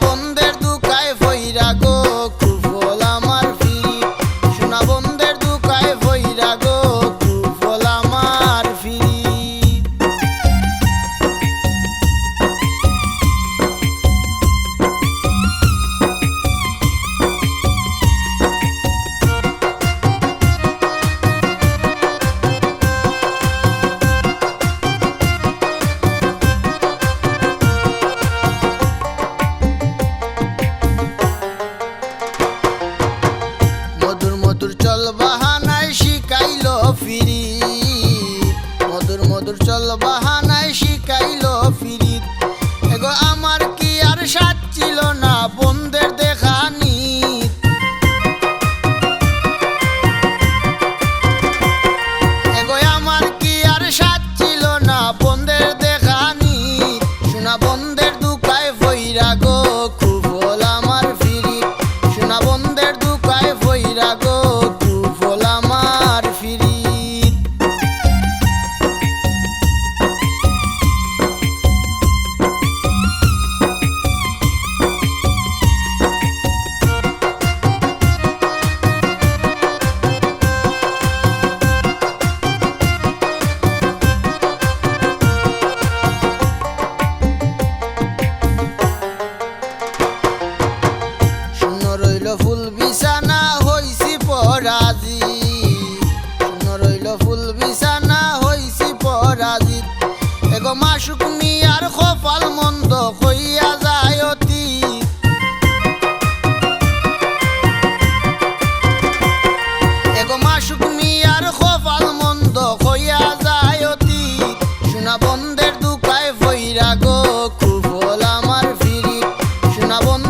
jabón صباحا ফুল বিছানা হইছি পরাজিত। এগো মাসুক মিয়ার খফাল খফাল মন্দ কইয়া যায় অতি বন্ধের দুপায় ফইরা খুব আমার ফিরি বন্ধ